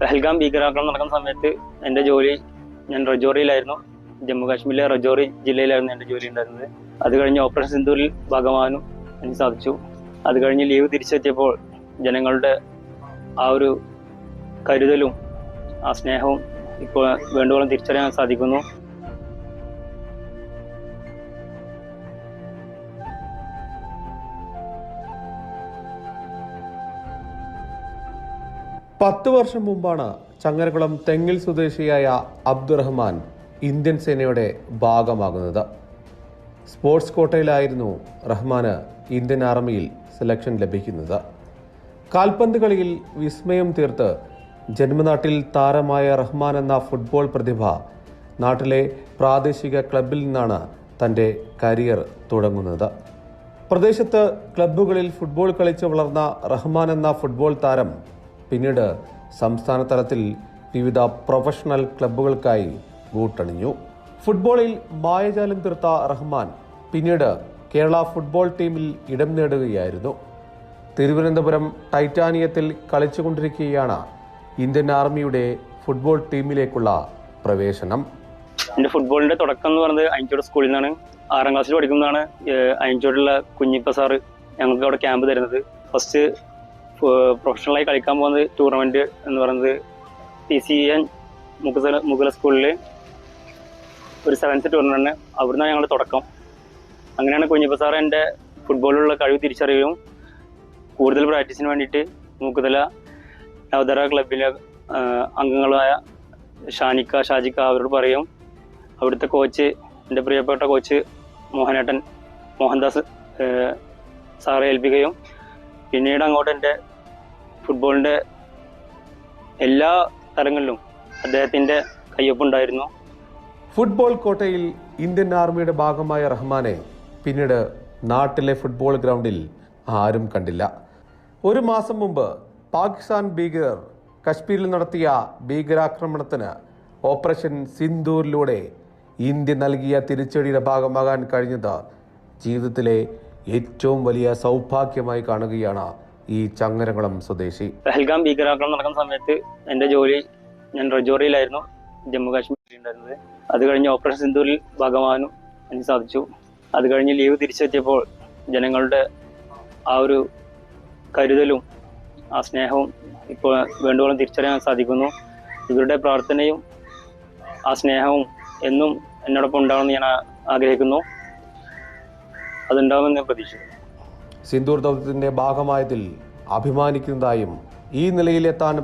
പെഹൽഗാം ഭീകരാക്രമണം നടക്കുന്ന സമയത്ത് എന്റെ ജോലി ഞാൻ റജോറിയിലായിരുന്നു. ജമ്മു കാശ്മീരിലെ റജോറി ജില്ലയിലായിരുന്നു എന്റെ ജോലി ഉണ്ടായിരുന്നത്. അത് കഴിഞ്ഞ് ഓപ്പറേഷൻ സിന്ധൂരിൽ ഭാഗമാകാനും എനിക്ക് സാധിച്ചു. അത് കഴിഞ്ഞ് ലീവ് തിരിച്ചെത്തിയപ്പോൾ ജനങ്ങളുടെ ആ ഒരു കരുതലും ആ സ്നേഹവും ഇപ്പോൾ വേണ്ടുവോളം തിരിച്ചറിയാൻ സാധിക്കുന്നു. പത്ത് വർഷം മുമ്പാണ് ചങ്ങരകുളം തെങ്ങിൽ സ്വദേശിയായ അബ്ദുറഹ്മാൻ ഇന്ത്യൻ സേനയുടെ ഭാഗമാകുന്നത്. സ്പോർട്സ് കോട്ടയിലായിരുന്നു റഹ്മാന് ഇന്ത്യൻ ആർമിയിൽ സെലക്ഷൻ ലഭിക്കുന്നത്. കാൽപന്ത് കളിയിൽ വിസ്മയം തീർത്ത് ജന്മനാട്ടിൽ താരമായ റഹ്മാൻ എന്ന ഫുട്ബോൾ പ്രതിഭ നാട്ടിലെ പ്രാദേശിക ക്ലബിൽ നിന്നാണ് തന്റെ കരിയർ തുടങ്ങുന്നത്. പ്രദേശത്ത് ക്ലബ്ബുകളിൽ ഫുട്ബോൾ കളിച്ച് വളർന്ന റഹ്മാൻ എന്ന ഫുട്ബോൾ താരം പിന്നീട് സംസ്ഥാന തലത്തിൽ വിവിധ പ്രൊഫഷണൽ ക്ലബ്ബുകൾക്കായി ബൂട്ടണിഞ്ഞു ഫുട്ബോളിൽ മായജാലം തീർത്ത റഹ്മാൻ പിന്നീട് കേരള ഫുട്ബോൾ ടീമിൽ ഇടം നേടുകയായിരുന്നു. തിരുവനന്തപുരം ടൈറ്റാനിയത്തിൽ കളിച്ചുകൊണ്ടിരിക്കുകയാണ് ഇന്ത്യൻ ആർമിയുടെ ഫുട്ബോൾ ടീമിലേക്കുള്ള പ്രവേശനം. എന്റെ ഫുട്ബോളിന്റെ തുടക്കം എന്ന് പറയുന്നത് അയഞ്ചോട് സ്കൂളിൽ നിന്നാണ്. ആറാം ക്ലാസ്സിൽ പഠിക്കുന്നതാണ് അഞ്ചോടുള്ള കുഞ്ഞിപ്പ സാറ് ഞങ്ങൾക്ക് അവിടെ ക്യാമ്പ് തരുന്നത്. ഫസ്റ്റ് പ്രൊഫഷണലായി കളിക്കാൻ പോകുന്ന ടൂർണമെന്റ് എന്ന് പറയുന്നത് ടി സി എൻ മുഗല സ്കൂളിൽ ഒരു സെവൻത്ത് ടൂർണമെന്റ് അവിടുന്ന് ഞങ്ങൾ തുടക്കം. അങ്ങനെയാണ് കുഞ്ഞിപ്പ സാർ എന്റെ ഫുട്ബോളിലുള്ള കഴിവ് തിരിച്ചറിയുകയും കൂടുതൽ പ്രാക്ടീസിന് വേണ്ടിയിട്ട് മുഗതല നവതര ക്ലബിലെ അംഗങ്ങളായ ഷാനിക്ക ഷാജിക്ക അവരോട് പറയും അവിടുത്തെ കോച്ച് എന്റെ പ്രിയപ്പെട്ട കോച്ച് മോഹനേട്ടൻ മോഹൻദാസ് സാറെ ഏൽപ്പിക്കുകയും പിന്നീട് അങ്ങോട്ട് എന്റെ ഫുട്ബോളിന്റെ എല്ലാ തലങ്ങളിലും അദ്ദേഹത്തിന്റെ കയ്യൊപ്പുണ്ടായിരുന്നു. ഫുട്ബോൾ കോട്ടയിൽ ഇന്ത്യൻ ആർമിയുടെ ഭാഗമായ റഹ്മാനെ പിന്നീട് നാട്ടിലെ ഫുട്ബോൾ ഗ്രൗണ്ടിൽ ആരും കണ്ടില്ല. ഒരു മാസം മുമ്പ് പാകിസ്ഥാൻ ഭീകരർ കശ്മീരിൽ നടത്തിയ ഭീകരാക്രമണത്തിന് ഓപ്പറേഷൻ സിന്ദൂരിലൂടെ ഇന്ത്യ നൽകിയ തിരിച്ചടിയുടെ ഭാഗമാകാൻ കഴിഞ്ഞത് ജീവിതത്തിലെ ഏറ്റവും വലിയ സൗഭാഗ്യമായി കാണുകയാണ് ഈ ചങ്ങരകുളം സ്വദേശി. പെഹൽഗാം ഭീകരാക്രമണം നടക്കുന്ന സമയത്ത് എന്റെ ജോലി ഞാൻ റജോറിയിലായിരുന്നു ജമ്മു കാശ്മീരിൽ ഉണ്ടായിരുന്നത്. അത് കഴിഞ്ഞ് ഓപ്പറേഷൻ സിന്ധൂരിൽ ഭാഗമാകാനും എനിക്ക് സാധിച്ചു. അത് കഴിഞ്ഞ് ലീവ് തിരിച്ചെത്തിയപ്പോൾ ജനങ്ങളുടെ ആ ഒരു കരുതലും ആ സ്നേഹവും ഇപ്പോൾ വേണ്ടുവോളം തിരിച്ചറിയാൻ സാധിക്കുന്നു. ഇവരുടെ പ്രാർത്ഥനയും ആ സ്നേഹവും എന്നും എന്നോടൊപ്പം ഉണ്ടാവണമെന്ന് ഞാൻ ആഗ്രഹിക്കുന്നു. അതുണ്ടാവുമെന്ന് ഞാൻ പ്രതീക്ഷിക്കുന്നു. സിന്ദൂർ ദൗത്യത്തിന്റെ ഭാഗമായതിൽ അഭിമാനിക്കുന്നതായും ഈ നിലയിലെത്താൻ